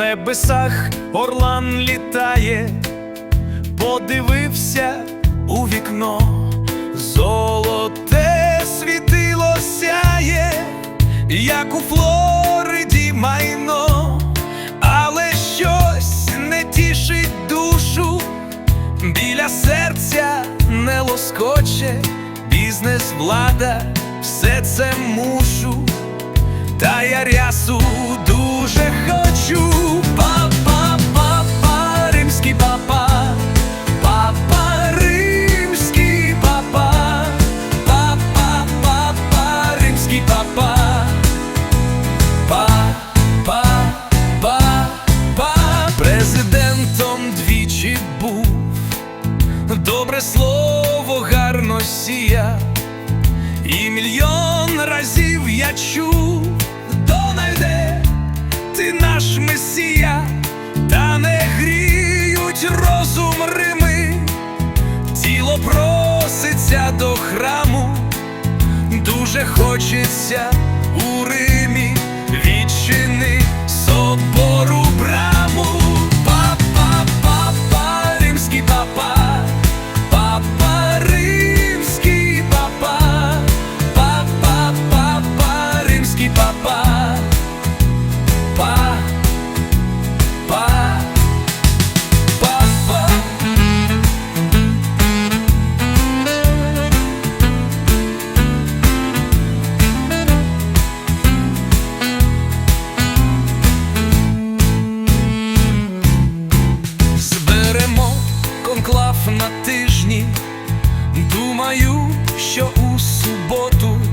Небесах орлан літає, подивився у вікно, золоте світило сяє, як у Флориді майно, але щось не тішить душу, біля серця не лоскоче, бізнес, влада, все це мушу. Та я рясу дуже добре слово гарно сія. І мільйон разів я чув, Дональде, ти наш месія, та не гріють розум Рими, тіло проситься до храму, дуже хочеться у Рим. Знаю, що у суботу.